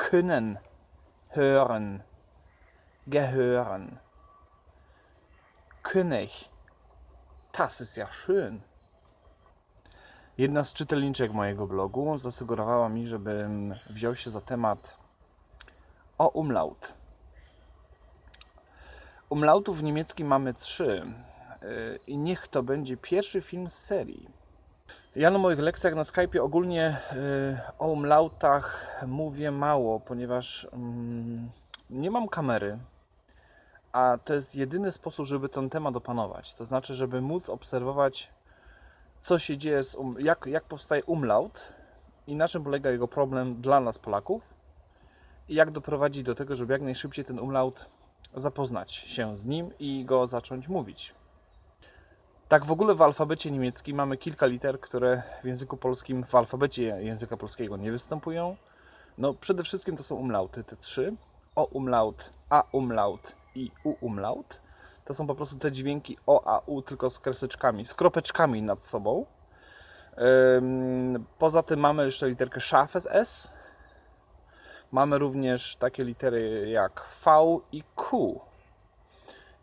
können, hören, gehören. König. Das ist ja schön. Jedna z czytelniczek mojego blogu zasugerowała mi, żebym wziął się za temat o umlaut. Umlautów w niemieckim mamy trzy. Yy, I niech to będzie pierwszy film z serii. Ja na moich lekcjach na Skype'ie ogólnie yy, o umlautach mówię mało, ponieważ mm, nie mam kamery, a to jest jedyny sposób, żeby ten temat opanować. To znaczy, żeby móc obserwować, co się dzieje, z um, jak, jak powstaje umlaut i na czym polega jego problem dla nas, Polaków, i jak doprowadzić do tego, żeby jak najszybciej ten umlaut zapoznać się z nim i go zacząć mówić. Tak w ogóle w alfabecie niemieckim mamy kilka liter, które w języku polskim, w alfabecie języka polskiego nie występują. No przede wszystkim to są umlauty, te trzy. O umlaut, A umlaut i U umlaut. To są po prostu te dźwięki O, A, U, tylko z kreseczkami, z kropeczkami nad sobą. Poza tym mamy jeszcze literkę szafes S. Mamy również takie litery jak V i Q.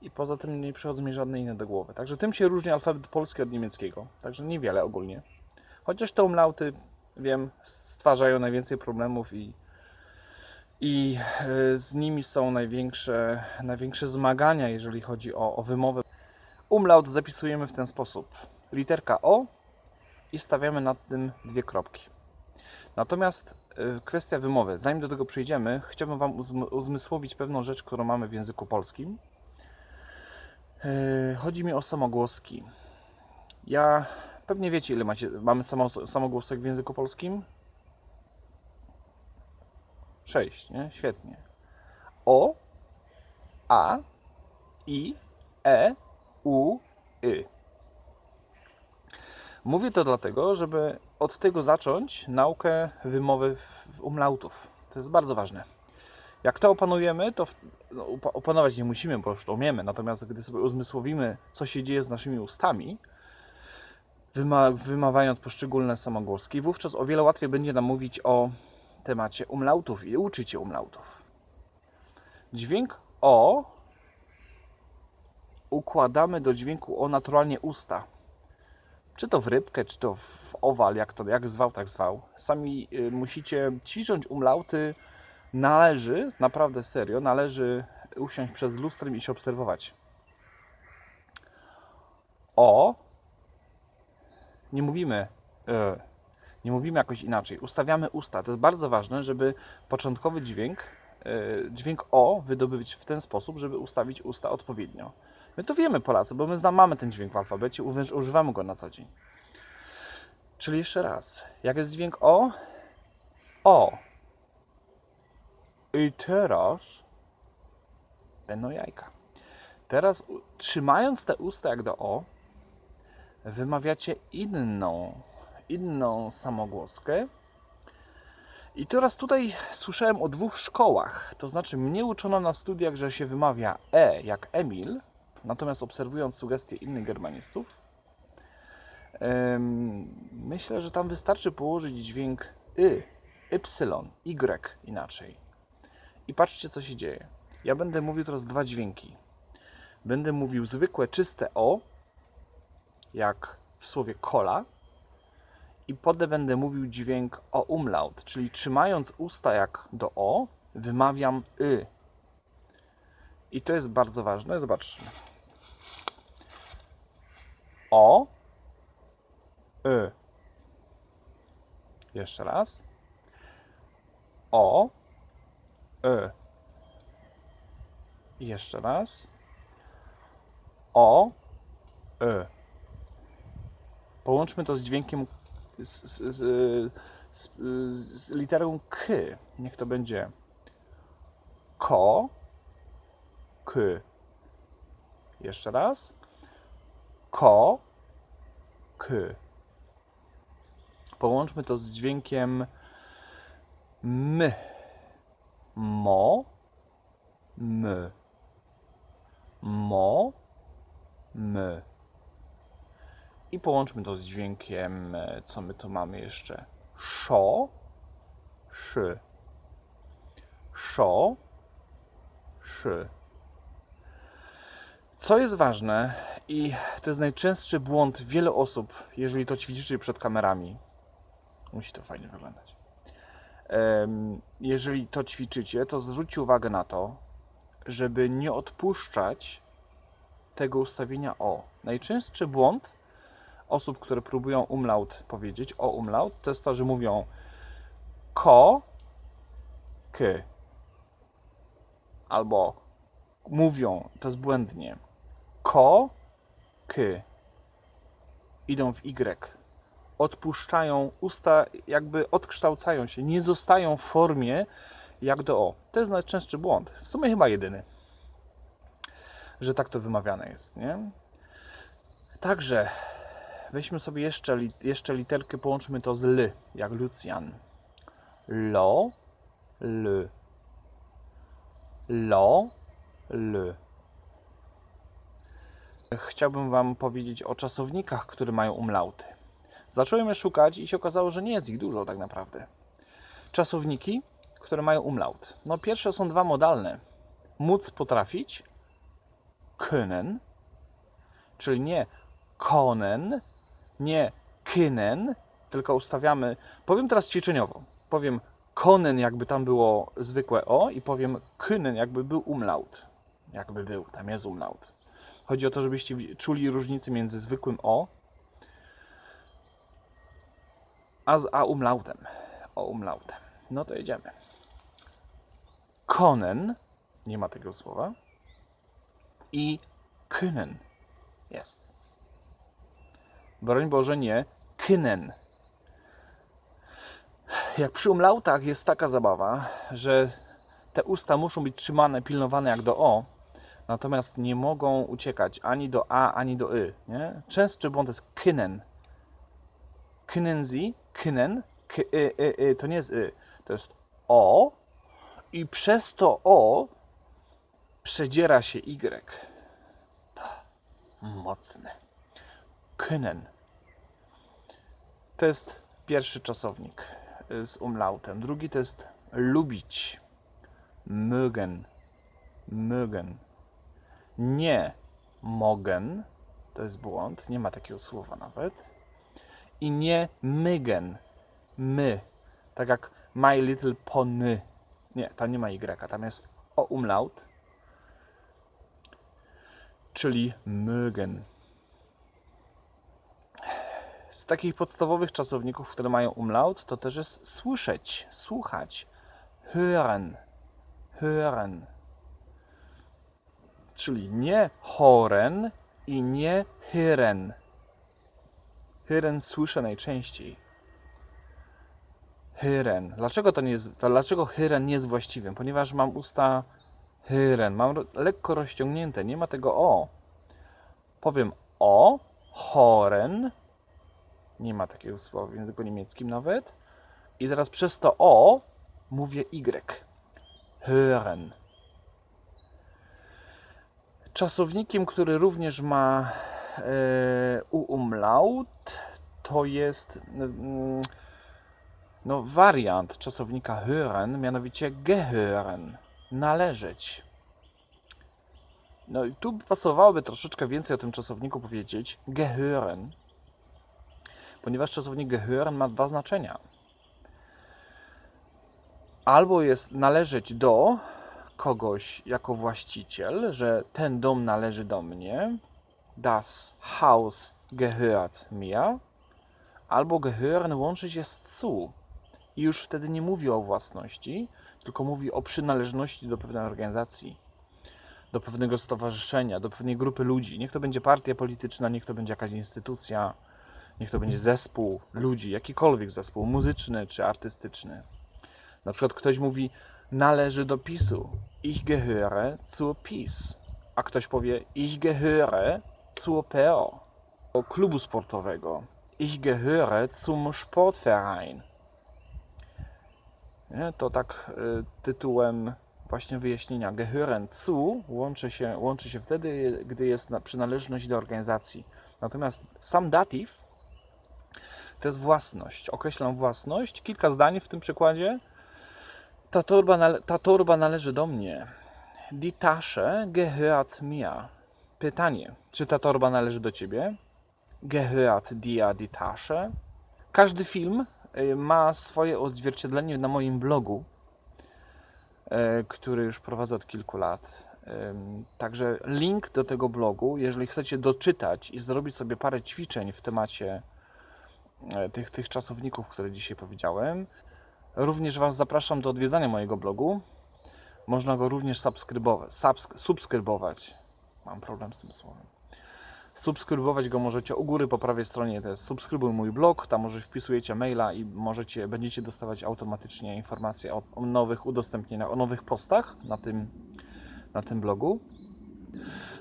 I poza tym nie przychodzą mi żadne inne do głowy. Także tym się różni alfabet polski od niemieckiego. Także niewiele ogólnie. Chociaż te umlauty, wiem, stwarzają najwięcej problemów i, i y, z nimi są największe, największe zmagania, jeżeli chodzi o, o wymowę. Umlaut zapisujemy w ten sposób. Literka O i stawiamy nad tym dwie kropki. Natomiast y, kwestia wymowy. Zanim do tego przejdziemy, chciałbym Wam uzm- uzmysłowić pewną rzecz, którą mamy w języku polskim. Yy, Chodzi mi o samogłoski. Ja pewnie wiecie, ile macie, mamy samo, samogłosek w języku polskim? Sześć, nie? Świetnie. O, A, I, E, U, Y. Mówię to dlatego, żeby od tego zacząć naukę wymowy umlautów. To jest bardzo ważne. Jak to opanujemy, to w, no, opanować nie musimy, bo już to umiemy. Natomiast gdy sobie uzmysłowimy, co się dzieje z naszymi ustami, wyma, wymawiając poszczególne samogłoski, wówczas o wiele łatwiej będzie nam mówić o temacie umlautów i uczyć się umlautów. Dźwięk O układamy do dźwięku O naturalnie usta. Czy to w rybkę, czy to w owal, jak to jak zwał, tak zwał. Sami y, musicie ćwicząc umlauty należy, naprawdę serio, należy usiąść przed lustrem i się obserwować. O. Nie mówimy. E, nie mówimy jakoś inaczej. Ustawiamy usta. To jest bardzo ważne, żeby początkowy dźwięk, e, dźwięk O wydobyć w ten sposób, żeby ustawić usta odpowiednio. My to wiemy, Polacy, bo my znam, mamy ten dźwięk w alfabecie, używamy go na co dzień. Czyli jeszcze raz. Jak jest dźwięk O? O. I teraz będą jajka. Teraz trzymając te usta jak do O, wymawiacie inną, inną samogłoskę. I teraz tutaj słyszałem o dwóch szkołach. To znaczy mnie uczono na studiach, że się wymawia E jak Emil, natomiast obserwując sugestie innych germanistów, myślę, że tam wystarczy położyć dźwięk Y, Y, Y inaczej. I patrzcie, co się dzieje. Ja będę mówił teraz dwa dźwięki. Będę mówił zwykłe, czyste O, jak w słowie kola, i potem będę mówił dźwięk O umlaut, czyli trzymając usta jak do O, wymawiam Y. I to jest bardzo ważne. Zobaczmy. O, Y. Jeszcze raz. O, Y. I Jeszcze raz. O, Y. Połączmy to z dźwiękiem, z, z, z, z, z literą K. Niech to będzie ko, k. Jeszcze raz. Ko, k. Połączmy to z dźwiękiem m. Mo, m. Mo, m. I połączmy to z dźwiękiem, e, co my tu mamy jeszcze? Szo, szy. szo, szy. Co jest ważne i to jest najczęstszy błąd wielu osób, jeżeli to ćwiczycie przed kamerami. Musi to fajnie wyglądać. Jeżeli to ćwiczycie, to zwróćcie uwagę na to, żeby nie odpuszczać tego ustawienia o. Najczęstszy błąd osób, które próbują umlaut powiedzieć, o umlaut, to jest to, że mówią ko, k. Albo mówią, to jest błędnie, ko, k. Idą w y. Odpuszczają usta, jakby odkształcają się, nie zostają w formie jak do o. To jest najczęstszy błąd. W sumie chyba jedyny, że tak to wymawiane jest, nie? Także weźmy sobie jeszcze, jeszcze literkę, połączmy to z l, jak Lucjan. Lo, l. Lo, l. Chciałbym Wam powiedzieć o czasownikach, które mają umlauty. Zacząłem je szukać i się okazało, że nie jest ich dużo tak naprawdę. Czasowniki, które mają umlaut. No pierwsze są dwa modalne. Móc potrafić, können, czyli nie konen, nie kynen, tylko ustawiamy. Powiem teraz ćwiczeniowo. Powiem konen, jakby tam było zwykłe o, i powiem kynen, jakby był umlaut. Jakby był, tam jest umlaut. Chodzi o to, żebyście czuli różnicę między zwykłym o a, z, a umlautem. O umlautem. No to jedziemy. Konen, nie ma tego słowa. I können jest. Broń Boże, nie kynen. Jak przy umlautach jest taka zabawa, że te usta muszą być trzymane, pilnowane jak do o, natomiast nie mogą uciekać ani do a, ani do y. Nie? Częstszy błąd jest kynen. Kynenzi, kynen, k, y, y, y, to nie jest y, to jest o i przez to o przedziera się y. Mocne. Können. To jest pierwszy czasownik y, z umlautem. Drugi to jest lubić. Mögen. Mögen. Nie mogę. To jest błąd. Nie ma takiego słowa nawet. I nie mygen. My. Tak jak My Little Pony. Nie, tam nie ma Y. Tam jest o umlaut. Czyli mögen. Z takich podstawowych czasowników, które mają umlaut, to też jest słyszeć, słuchać. Hören. Hören. Czyli nie horen i nie hyren. Hyren słyszę najczęściej. Hyren. Dlaczego to nie jest, dlaczego hyren nie jest właściwym? Ponieważ mam usta hyren, mam lekko rozciągnięte, nie ma tego o. Powiem o, horen, nie ma takiego słowa w języku niemieckim nawet. I teraz przez to o mówię y. Hören. Czasownikiem, który również ma e, umlaut, to jest mm, no, wariant czasownika hören, mianowicie gehören, należeć. No i tu pasowałoby troszeczkę więcej o tym czasowniku powiedzieć gehören, ponieważ czasownik gehören ma dwa znaczenia. Albo jest należeć do kogoś jako właściciel, że ten dom należy do mnie, das Haus gehört mir, albo gehören łączy się z zu i już wtedy nie mówi o własności, tylko mówi o przynależności do pewnej organizacji, do pewnego stowarzyszenia, do pewnej grupy ludzi. Niech to będzie partia polityczna, niech to będzie jakaś instytucja, niech to będzie zespół ludzi, jakikolwiek zespół, muzyczny czy artystyczny. Na przykład ktoś mówi, należy do PiSu. Ich gehöre zur PiS. A ktoś powie, ich gehöre zur PO. Klubu sportowego. Ich gehöre zum Sportverein. Nie? To tak y, tytułem właśnie wyjaśnienia. Gehören zu łączy się, łączy się wtedy, gdy jest na, przynależność do organizacji. Natomiast sam datyw to jest własność. Określam własność. Kilka zdań w tym przykładzie. Ta torba, ta torba należy do mnie. Die Tasche gehört mir. Pytanie, czy ta torba należy do ciebie? Gehört dir die? Każdy film y, ma swoje odzwierciedlenie na moim blogu, e, który już prowadzę od kilku lat. Także link do tego blogu, jeżeli chcecie doczytać i zrobić sobie parę ćwiczeń w temacie e, tych, tych czasowników, które dzisiaj powiedziałem, również Was zapraszam do odwiedzania mojego blogu. Można go również subskrybować. Subsk- subskrybować. Mam problem z tym słowem. Subskrybować go możecie u góry po prawej stronie. To jest subskrybuj mój blog. Tam może wpisujecie maila i możecie, będziecie dostawać automatycznie informacje o, o nowych udostępnieniach, o nowych postach na tym, na tym blogu.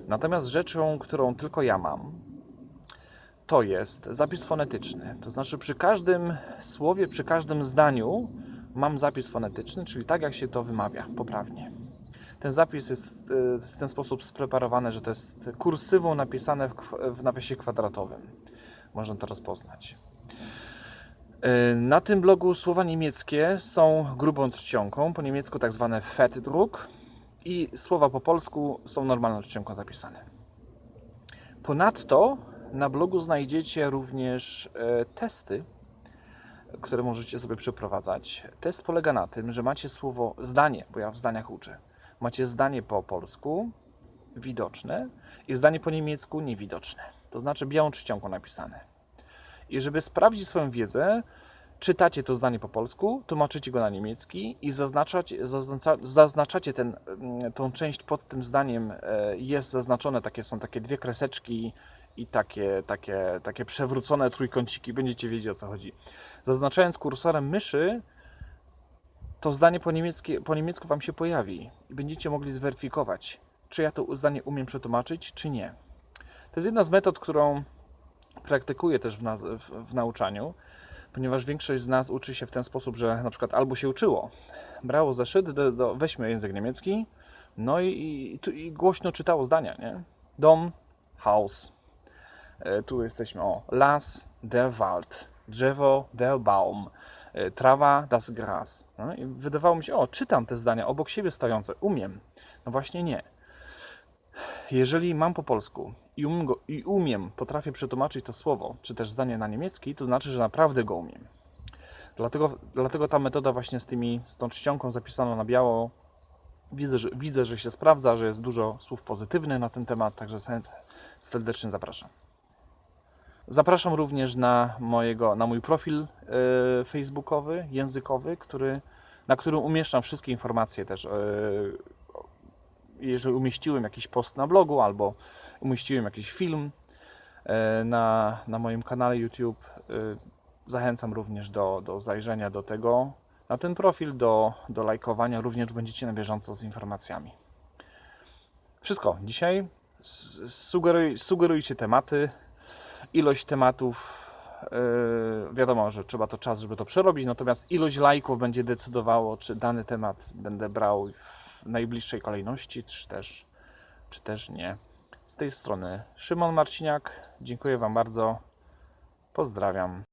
Natomiast rzeczą, którą tylko ja mam, to jest zapis fonetyczny. To znaczy przy każdym słowie, przy każdym zdaniu mam zapis fonetyczny, czyli tak jak się to wymawia poprawnie. Ten zapis jest y, w ten sposób spreparowany, że to jest kursywą napisane w, nawiasie kwadratowym. Można to rozpoznać. Y, Na tym blogu słowa niemieckie są grubą czcionką, po niemiecku tak zwane Fettdruck i słowa po polsku są normalną czcionką zapisane. Ponadto na blogu znajdziecie również e, testy, które możecie sobie przeprowadzać. Test polega na tym, że macie słowo zdanie, bo ja w zdaniach uczę. Macie zdanie po polsku widoczne i zdanie po niemiecku niewidoczne. To znaczy białą czcionką napisane. I żeby sprawdzić swoją wiedzę, czytacie to zdanie po polsku, tłumaczycie go na niemiecki i zaznaczacie, zaznacza, zaznaczacie ten, mm, tą część pod tym zdaniem. e, Jest zaznaczone, takie są takie dwie kreseczki i takie, takie, takie przewrócone trójkąciki. Będziecie wiedzieć o co chodzi. Zaznaczając kursorem myszy, to zdanie po, niemieckie, po niemiecku Wam się pojawi i będziecie mogli zweryfikować, czy ja to zdanie umiem przetłumaczyć, czy nie. To jest jedna z metod, którą praktykuję też w, nas, w, w nauczaniu, ponieważ większość z nas uczy się w ten sposób, że na przykład albo się uczyło, brało zeszyt, do, do, weźmy język niemiecki, no i, i, i głośno czytało zdania, nie? Dom, Haus. E, Tu jesteśmy, o, Las, der Wald, drzewo, der Baum, trawa, das Gras. No i wydawało mi się, o, czytam te zdania obok siebie stojące, umiem. No właśnie nie. Jeżeli mam po polsku i, um go, i umiem, potrafię przetłumaczyć to słowo, czy też zdanie na niemiecki, to znaczy, że naprawdę go umiem. Dlatego, dlatego ta metoda właśnie z, tymi, z tą czcionką zapisaną na biało, widzę że, widzę, że się sprawdza, że jest dużo słów pozytywnych na ten temat, także serdecznie zapraszam. Zapraszam również na, mojego, na mój profil e, facebookowy, językowy, który, na którym umieszczam wszystkie informacje też. e, jeżeli umieściłem jakiś post na blogu albo umieściłem jakiś film e, na, na moim kanale YouTube, zachęcam również do, do zajrzenia do tego, na ten profil, do, do lajkowania. Również będziecie na bieżąco z informacjami. Wszystko. Dzisiaj sugeruj, sugerujcie tematy, ilość tematów. Yy, wiadomo, że trzeba to czas, żeby to przerobić, natomiast ilość lajków będzie decydowało, czy dany temat będę brał w najbliższej kolejności, czy też, czy też nie. Z tej strony Szymon Marciniak. Dziękuję Wam bardzo. Pozdrawiam.